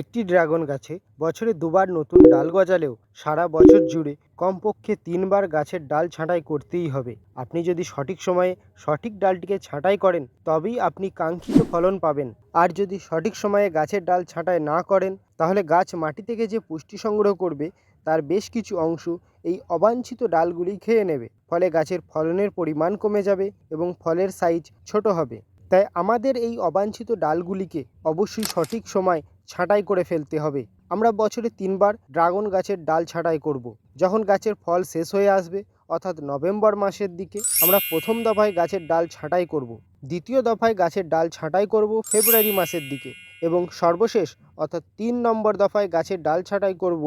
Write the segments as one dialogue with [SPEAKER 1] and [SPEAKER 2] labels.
[SPEAKER 1] একটি ড্রাগন গাছে বছরে দুবার নতুন ডাল গজালেও সারা বছর জুড়ে কমপক্ষে তিনবার গাছের ডাল ছাঁটাই করতেই হবে। আপনি যদি সঠিক সময়ে সঠিক ডালটিকে ছাঁটাই করেন, তবেই আপনি কাঙ্ক্ষিত ফলন পাবেন। আর যদি সঠিক সময়ে গাছের ডাল ছাঁটাই না করেন, তাহলে গাছ মাটি থেকে যে পুষ্টি সংগ্রহ করবে, তার বেশ কিছু অংশ এই অবাঞ্ছিত ডালগুলি খেয়ে নেবে। ফলে গাছের ফলনের পরিমাণ কমে যাবে এবং ফলের সাইজ ছোট হবে। তাই আমাদের এই অবাঞ্ছিত ডালগুলিকে অবশ্যই সঠিক সময় ছাঁটাই করে ফেলতে হবে আমরা বছরে তিনবার ড্রাগন গাছের ডাল ছাঁটাই করব। যখন গাছের ফল শেষ হয়ে আসবে, অর্থাৎ নভেম্বর মাসের দিকে আমরা প্রথম দফায় গাছের ডাল ছাঁটাই করব। দ্বিতীয় দফায় গাছের ডাল ছাঁটাই করব ফেব্রুয়ারি মাসের দিকে এবং সর্বশেষ, অর্থাৎ তিন নম্বর দফায় গাছের ডাল ছাঁটাই করব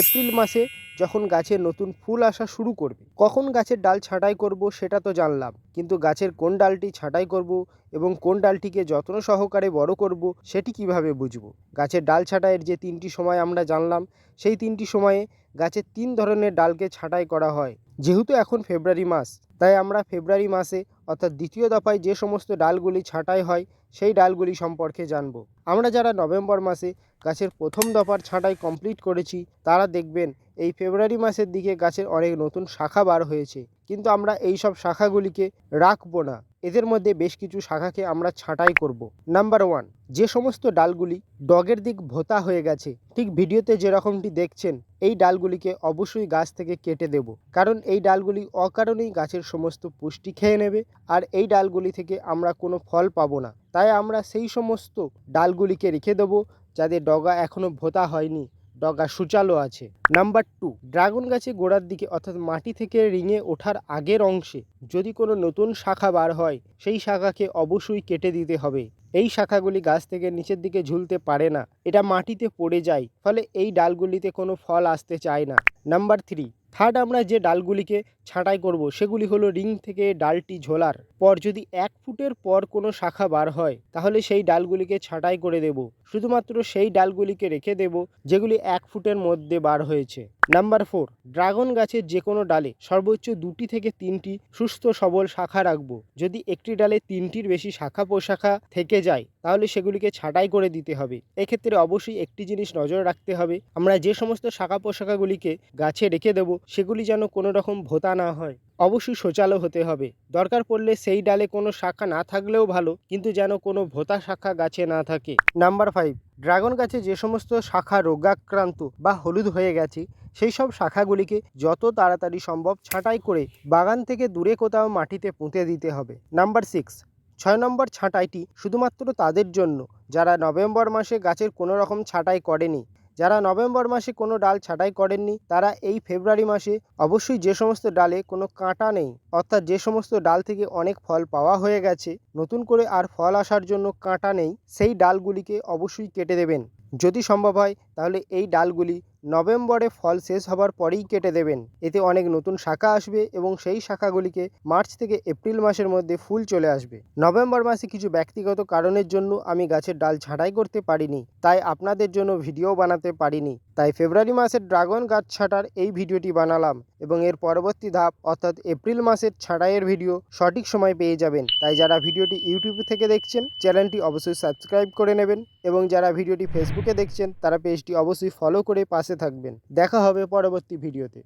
[SPEAKER 1] এপ্রিল মাসে, যখন গাছে নতুন ফুল আসা শুরু করবে। কখন গাছের ডাল ছাঁটাই করব সেটা তো জানলাম, কিন্তু গাছের কোন ডালটি ছাঁটাই করব এবং কোন ডালটিকে যত্ন সহকারে বড় করব সেটি কীভাবে বুঝব? গাছের ডাল ছাঁটাইয়ের যে তিনটি সময় আমরা জানলাম, সেই তিনটি সময়ে গাছের তিন ধরনের ডালকে ছাঁটাই করা হয়। যেহেতু এখন ফেব্রুয়ারি মাস, তাই আমরা ফেব্রুয়ারি মাসে, অর্থাৎ দ্বিতীয় দফায় যে সমস্ত ডালগুলি ছাঁটাই হয়, সেই ডালগুলি সম্পর্কে জানব। আমরা যারা নভেম্বর মাসে গাছের প্রথম দফার ছাঁটাই কমপ্লিট করেছি, তারা দেখবেন এই ফেব্রুয়ারি মাসের দিকে গাছের অনেক নতুন শাখা বার হয়েছে। কিন্তু আমরা এই সব শাখাগুলিকে রাখব না। এদের মধ্যে বেশ কিছু শাখাকে আমরা ছাঁটাই করব। নাম্বার ওয়ান, যে সমস্ত ডালগুলি ডগের দিক ভোতা হয়ে গেছে, ঠিক ভিডিওতে যেরকমটি দেখছেন, এই ডালগুলিকে অবশ্যই গাছ থেকে কেটে দেব। কারণ এই ডালগুলি অকারণেই গাছের সমস্ত পুষ্টি খেয়ে নেবে, আর এই ডালগুলি থেকে আমরা কোনো ফল পাবো না। তাই আমরা সেই সমস্ত ডালগুলিকে রেখে দেবো যাদের ডগা এখনও ভোতা হয়নি। ডগা সুচালো আছে। নাম্বার টু ড্রাগন গাছে গোড়ার দিকে অর্থাৎ মাটি থেকে রিঙে ওঠার আগের অংশে যদি কোনো নতুন শাখা বার হয়, সেই শাখাকে অবশ্যই কেটে দিতে হবে। এই শাখাগুলি গাছ থেকে নিচের দিকে ঝুলতে পারে না। এটা মাটিতে পড়ে যায়, ফলে এই ডালগুলিতে কোনো ফল আসতে চায় না। নাম্বার থ্রি থার্ড আমরা যে ডালগুলিকে ছাঁটাই করব, সেগুলি হলো রিং থেকে ডালটি ঝোলার পর যদি এক ফুটের পর কোনো শাখা বার হয়, তাহলে সেই ডালগুলিকে ছাঁটাই করে দেব। শুধুমাত্র সেই ডালগুলিকে রেখে দেব, যেগুলি এক ফুটের মধ্যে বার হয়েছে। নাম্বার ফোর ড্রাগন গাছের যে কোনো ডালে সর্বোচ্চ দুটি থেকে তিনটি সুস্থ সবল শাখা রাখব। যদি একটি ডালে তিনটির বেশি শাখা পোশাখা থেকে যায়, তাহলে সেগুলিকে ছাঁটাই করে দিতে হবে। এক্ষেত্রে অবশ্যই একটি জিনিস নজর রাখতে হবে। আমরা যে সমস্ত শাখা পোশাখাগুলিকে গাছে রেখে দেব, সেগুলি যেন কোনো রকম ভোতা না হয়। অবশ্যই শোচালো হতে হবে। দরকার পড়লে সেই ডালে কোনো শাখা না থাকলেও ভালো, কিন্তু যেন কোনো ভোতা শাখা গাছে না থাকে। নাম্বার ফাইভ ড্রাগন গাছে যে সমস্ত শাখা রোগাক্রান্ত বা হলুদ হয়ে গেছে, সেই সব শাখাগুলিকে যত তাড়াতাড়ি সম্ভব ছাঁটাই করে বাগান থেকে দূরে কোথাও মাটিতে পুঁতে দিতে হবে। নাম্বার সিক্স ছয় নম্বর ছাঁটাইটি শুধুমাত্র তাদের জন্য, যারা নভেম্বর মাসে গাছের কোনো রকম ছাঁটাই করেনি। যারা নভেম্বর মাসে কোনো ডাল ছাঁটাই করেননি, তারা এই ফেব্রুয়ারি মাসে অবশ্যই যে সমস্ত ডালে কোনো কাঁটা নেই, অর্থাৎ যে সমস্ত ডাল থেকে অনেক ফল পাওয়া হয়ে গেছে, নতুন করে আর ফল আসার জন্য কাঁটা নেই, সেই ডালগুলিকে অবশ্যই কেটে দেবেন। যদি সম্ভব হয়, তাহলে এই ডালগুলি নভেম্বরে ফল শেষ হবার পরেই কেটে দেবেন। এতে অনেক নতুন শাখা আসবে এবং সেই শাখাগুলিকে মার্চ থেকে এপ্রিল মাসের মধ্যে ফুল চলে আসবে। নভেম্বর মাসে কিছু ব্যক্তিগত কারণের জন্য আমি গাছের ডাল ছাঁটাই করতে পারিনি, তাই আপনাদের জন্য ভিডিও বানাতে পারিনি। তাই ফেব্রুয়ারি মাসের ড্রাগন গাছ ছাঁটার এই ভিডিওটি বানালাম এবং এর পরবর্তী ধাপ অর্থাৎ এপ্রিল মাসের ছাঁটাইয়ের ভিডিও সঠিক সময় পেয়ে যাবেন। তাই যারা ভিডিওটি ইউটিউব থেকে দেখছেন, চ্যানেলটি অবশ্যই সাবস্ক্রাইব করে নেবেন। এবং যারা ভিডিওটি ফেসবুকে দেখছেন, তারা পেজটি অবশ্যই ফলো করে পাশে থাকবেন। দেখা হবে পরবর্তী ভিডিওতে।